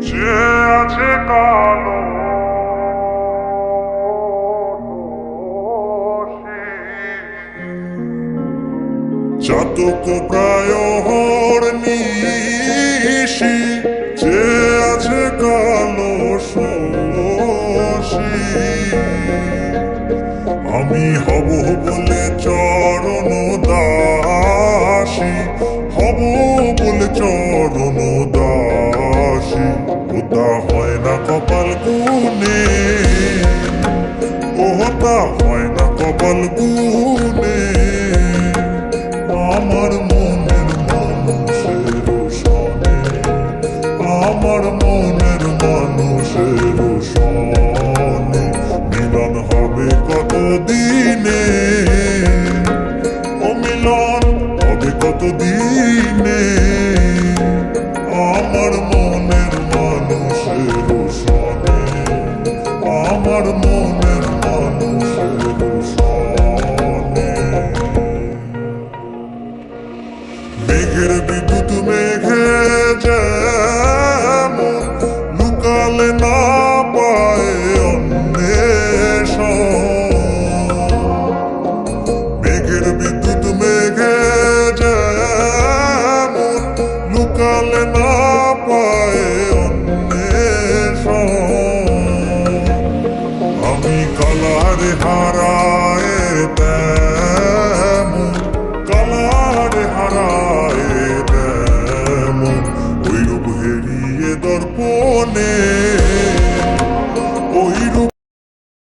যে আছে কালো চাতক প্রায় হরনিশি আমি হব বলে চরণ দাসী। হব বলে চরণ দাসী। ওটা হয় না কপাল গুনে ওটা হয় না কপাল গুনে আমার লুকালে না পায় মেঘের বিদ্যুৎ মেঘে যেমন লুকালে না পায় আমি কালার হারায় দেয় morning.